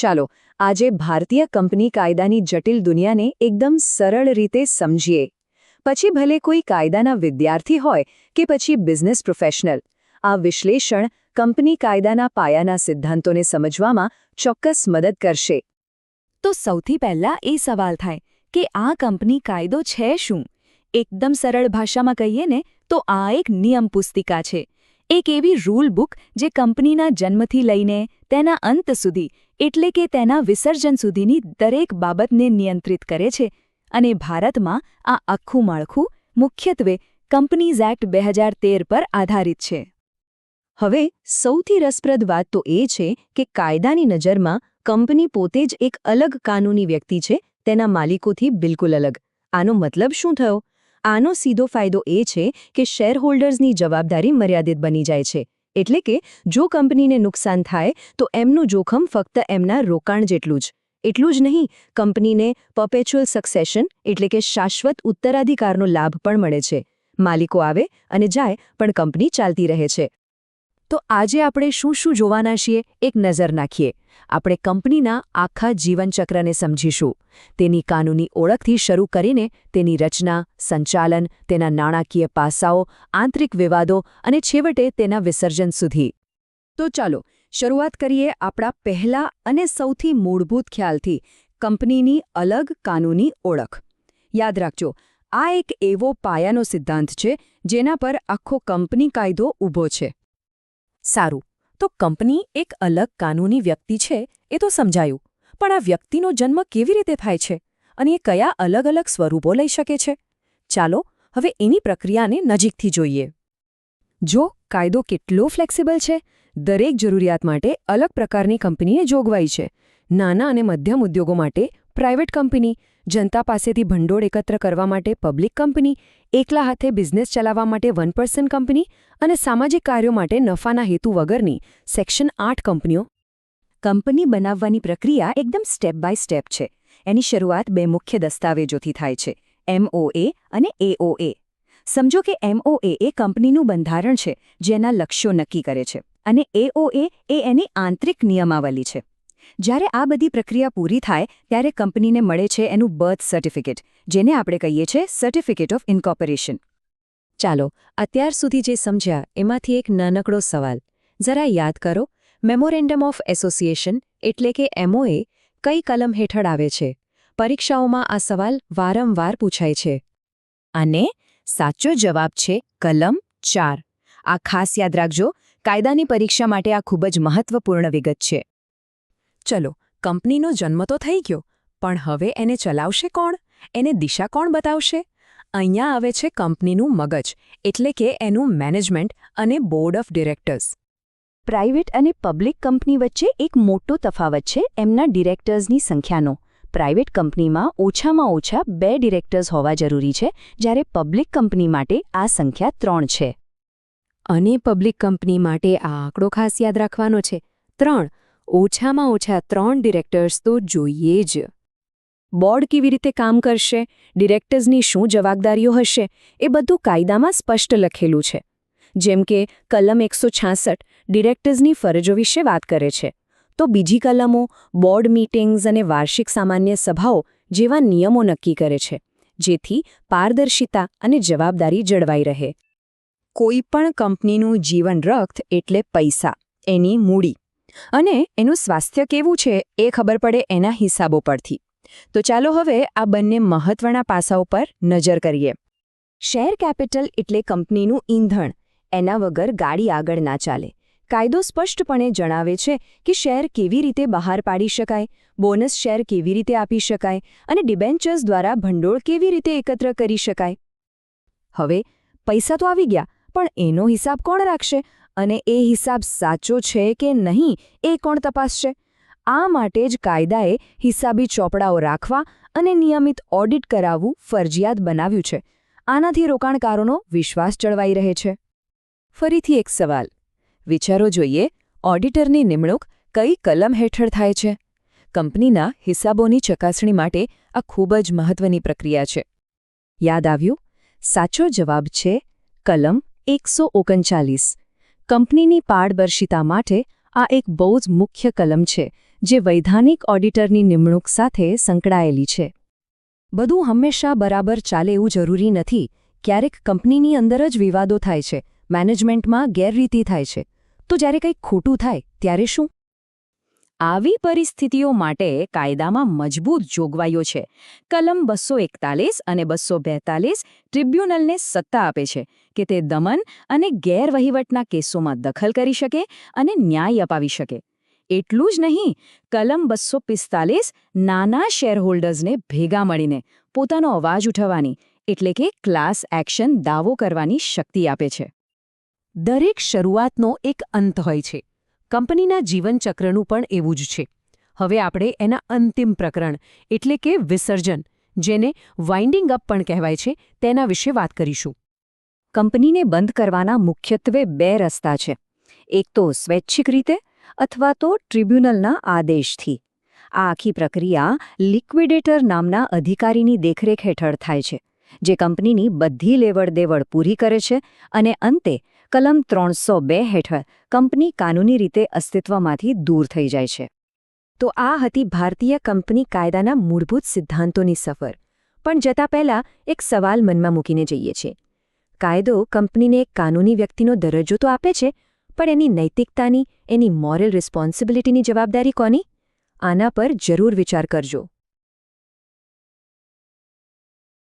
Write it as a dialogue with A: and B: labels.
A: ચાલો, આજે ભારતીય કંપની કાયદાની જટિલ દુનિયાને એકદમ સરળ રીતે સમજીએ. પછી ભલે કોઈ કાયદાના વિદ્યાર્થી હોય કે પછી બિઝનેસ પ્રોફેશનલ, આ વિશ્લેષણ કંપની કાયદાના પાયાના સિદ્ધાંતોને સમજવામાં ચોક્કસ મદદ કરશે.
B: તો સૌથી પહેલા એ સવાલ થાય કે આ કંપની કાયદો છે શું? એકદમ સરળ ભાષામાં કહીએ ને, તો આ એક નિયમ પુસ્તિકા છે. એક એવી રૂલ બુક જે કંપનીના જન્મથી લઈને તેના અંત સુધી એટલે કે તેના વિસર્જન સુધીની દરેક બાબતને નિયંત્રિત કરે છે અને ભારતમાં આ આખું માળખું મુખ્યત્વે કંપનીઝ એક્ટ બે હજાર તેર પર આધારિત છે.
A: હવે સૌથી રસપ્રદ વાત તો એ છે કે કાયદાની નજરમાં કંપની પોતે જ એક અલગ કાનૂની વ્યક્તિ છે, તેના માલિકોથી બિલકુલ અલગ. આનો મતલબ શું થયો? આનો સીધો ફાયદો એ છે કે શેરહોલ્ડર્સની જવાબદારી મર્યાદિત બની જાય છે. એટલે કે જો કંપનીને નુકસાન થાય, તો એમનું જોખમ ફક્ત એમના રોકાણ જેટલું જ. એટલું જ નહીં, કંપનીને પર્પેચ્યુઅલ સક્સેશન એટલે કે શાશ્વત ઉત્તરાધિકારનો લાભ પણ મળે છે. માલિકો આવે અને જાય, પણ કંપની ચાલતી રહે છે. તો આજે આપણે શું શું જોવાના છીએ એક નજર નાખીએ. આપણે કંપનીના આખા જીવનચક્રને સમજીશું. તેની કાનૂની ઓળખથી શરૂ કરીને તેની રચના, સંચાલન, તેના નાણાકીય પાસાઓ, આંતરિક વિવાદો અને છેવટે તેના વિસર્જન સુધી. તો ચાલો, શરૂઆત કરીએ આપણા પહેલા અને સૌથી મૂળભૂત ખ્યાલથી, કંપનીની અલગ કાનૂની ઓળખ. યાદ રાખજો, આ એક એવો પાયાનો સિદ્ધાંત છે જેના પર આખો કંપની કાયદો ઊભો છે. સારું. તો કંપની એક અલગ કાનૂની વ્યક્તિ છે, એ તો સમજાયું. પણ આ વ્યક્તિનો જન્મ કેવી રીતે થાય છે? અને એ કયા અલગ અલગ સ્વરૂપો લઈ શકે છે? ચાલો, હવે એની પ્રક્રિયાને નજીકથી જોઈએ. જો કાયદો કેટલો ફ્લેક્સિબલ છે, દરેક જરૂરિયાત માટે અલગ પ્રકારની કંપનીએ જોગવાઈ છે. નાના અને મધ્યમ ઉદ્યોગો માટે પ્રાઇવેટ કંપની જનતા પાસેથી ભંડોળ એકત્ર કરવા માટે પબ્લિક કંપની, એકલા હાથે બિઝનેસ ચલાવવા માટે વન પર્સન કંપની અને સામાજિક કાર્યો માટે નફાના હેતુ વગરની સેક્શન આઠ કંપનીઓ. કંપની બનાવવાની પ્રક્રિયા એકદમ સ્ટેપ બાય સ્ટેપ છે. એની શરૂઆત બે મુખ્ય દસ્તાવેજોથી થાય છે એમઓએ અને એઓએ સમજો કે એમઓએ એ કંપનીનું બંધારણ છે, જેના લક્ષ્યો નક્કી કરે છે અને એઓએ એ એની આંતરિક નિયમાવલી છે. જ્યારે આ બધી પ્રક્રિયા પૂરી થાય, ત્યારે કંપનીને મળે છે એનું બર્થ સર્ટિફિકેટ, જેને આપણે કહીએ છીએ સર્ટિફિકેટ ઓફ ઇન્કોર્પોરેશન ચાલો, અત્યાર સુધી જે સમજ્યા, એમાંથી એક નાનકડો સવાલ. જરા યાદ કરો મેમોરેન્ડમ ઓફ એસોસિએશન એટલે કે એમઓએ કઈ કલમ હેઠળ આવે છે? પરીક્ષાઓમાં આ સવાલ વારંવાર પૂછાય છે. અને સાચો જવાબ છે કલમ ચાર. આ ખાસ યાદ રાખજો, કાયદાની પરીક્ષા માટે આ ખૂબ જ મહત્વપૂર્ણ વિગત છે. ચલો, કંપનીનો જન્મ તો થઈ ગયો, પણ હવે એને ચલાવશે કોણ? એને દિશા કોણ બતાવશે? અહીંયા આવે છે કંપનીનું મગજ, એટલે કે એનું મેનેજમેન્ટ અને બોર્ડ ઓફ ડિરેક્ટર્સ. પ્રાઇવેટ અને પબ્લિક કંપની વચ્ચે એક મોટો તફાવત છે એમના ડિરેક્ટર્સની સંખ્યાનો. પ્રાઇવેટ કંપનીમાં ઓછામાં ઓછા બે ડિરેક્ટર્સ હોવા જરૂરી છે, જ્યારે પબ્લિક કંપની માટે આ સંખ્યા ત્રણ છે. અને પબ્લિક કંપની માટે આ આંકડો ખાસ યાદ રાખવાનો છે. ત્રણ ઓછામાં ઓછા ત્રણ ડિરેક્ટર્સ તો જોઈએ જ. બોર્ડ કેવી રીતે કામ કરશે, ડિરેક્ટર્સની શું જવાબદારીઓ હશે, એ બધું કાયદામાં સ્પષ્ટ લખેલું છે. જેમ કે, કલમ એકસો છાસઠ ડિરેક્ટર્સની ફરજો વિશે વાત કરે છે. તો બીજી કલમો, બોર્ડ મીટિંગ્સ અને વાર્ષિક સામાન્ય સભાઓ જેવા નિયમો નક્કી કરે છે, જેથી પારદર્શિતા અને જવાબદારી જળવાઈ રહે. કોઈ પણ કંપનીનું જીવન રક્ત એટલે પૈસા, એની મૂડી. અને એનું સ્વાસ્થ્ય કેવું છે એ ખબર પડે એના હિસાબો પરથી. તો ચાલો હવે આ બંને મહત્વના પાસાઓ પર નજર કરીએ. શેર કેપિટલ એટલે કંપનીનું ઈંધણ. એના વગર ગાડી આગળ ના ચાલે. કાયદો સ્પષ્ટપણે જણાવે છે કે શેર કેવી રીતે બહાર પાડી શકાય, બોનસ શેર કેવી રીતે આપી શકાય અને ડિબેન્ચર્સ દ્વારા ભંડોળ કેવી રીતે એકત્ર કરી શકાય. હવે, પૈસા તો આવી ગયા, પણ એનો હિસાબ કોણ રાખશે? અને એ હિસાબ સાચો છે કે નહીં એ કોણ તપાસશે? આ માટે જ કાયદાએ હિસાબી ચોપડાઓ રાખવા અને નિયમિત ઓડિટ કરાવવું ફરજિયાત બનાવ્યું છે. આનાથી રોકાણકારોનો વિશ્વાસ જળવાઈ રહે છે. ફરીથી એક સવાલ. વિચારો જોઈએ, ઓડિટરની નિમણૂક કઈ કલમ હેઠળ થાય છે? કંપનીના હિસાબોની ચકાસણી માટે આ ખૂબ જ મહત્વની પ્રક્રિયા છે. યાદ આવ્યું? સાચો જવાબ છે કલમ એકસો ઓગણચાલીસ. કંપનીની પારદર્શિતા માટે આ એક બહુ જ મુખ્ય કલમ છે, જે વૈધાનિક ઓડિટરની નિમણૂક સાથે સંકળાયેલી છે. બધું હંમેશા બરાબર ચાલે એવું જરૂરી નથી, ક્યારેક કંપનીની અંદર જ વિવાદો થાય છે, મેનેજમેન્ટમાં ગેરરીતિ થાય છે. તો જ્યારે કંઈક ખોટું થાય, ત્યારે શું?
B: આવી પરિસ્થિતિઓ માટે કાયદામાં મજબૂત જોગવાઈઓ છે. કલમ બસો એકતાલીસ અને બસો બેતાલીસ ટ્રિબ્યુનલને સત્તા આપે છે કે તે દમન અને ગેરવહીવટના કેસોમાં દખલ કરી શકે અને ન્યાય અપાવી શકે. એટલું જ નહીં, કલમ બસો પિસ્તાલીસ નાના શેરહોલ્ડર્સને ભેગા મળીને પોતાનો અવાજ ઉઠાવવાની, એટલે કે ક્લાસ એક્શન દાવો કરવાની શક્તિ આપે છે.
A: દરેક શરૂઆતનો એક અંત હોય છે. કંપનીના જીવનચક્રનું પણ એવું જ છે. હવે આપણે એના અંતિમ પ્રકરણ, એટલે કે વિસર્જન, જેને વાઇન્ડિંગ અપ પણ કહેવાય છે, તેના વિશે વાત કરીશું. કંપનીને બંધ કરવાના મુખ્યત્વે બે રસ્તા છે. એક તો સ્વૈચ્છિક રીતે અથવા તો ટ્રિબ્યુનલના આદેશથી. આ આખી પ્રક્રિયા લિક્વિડેટર નામના અધિકારીની દેખરેખ હેઠળ થાય છે, જે કંપનીની બધી લેવડ દેવડ પૂરી કરે છે અને અંતે કલમ ત્રણસો બે હેઠળ કંપની કાનૂની રીતે અસ્તિત્વમાંથી દૂર થઈ જાય છે. તો આ હતી ભારતીય કંપની કાયદાના મૂળભૂત સિદ્ધાંતોની સફર. પણ જતા પહેલાં એક સવાલ મનમાં મૂકીને જઈએ છીએ. કાયદો કંપનીને એક કાનૂની વ્યક્તિનો દરજ્જો તો આપે છે, પણ એની નૈતિકતાની, એની મોરલ રિસ્પોન્સિબિલિટીની જવાબદારી કોની? આના પર જરૂર વિચાર કરજો.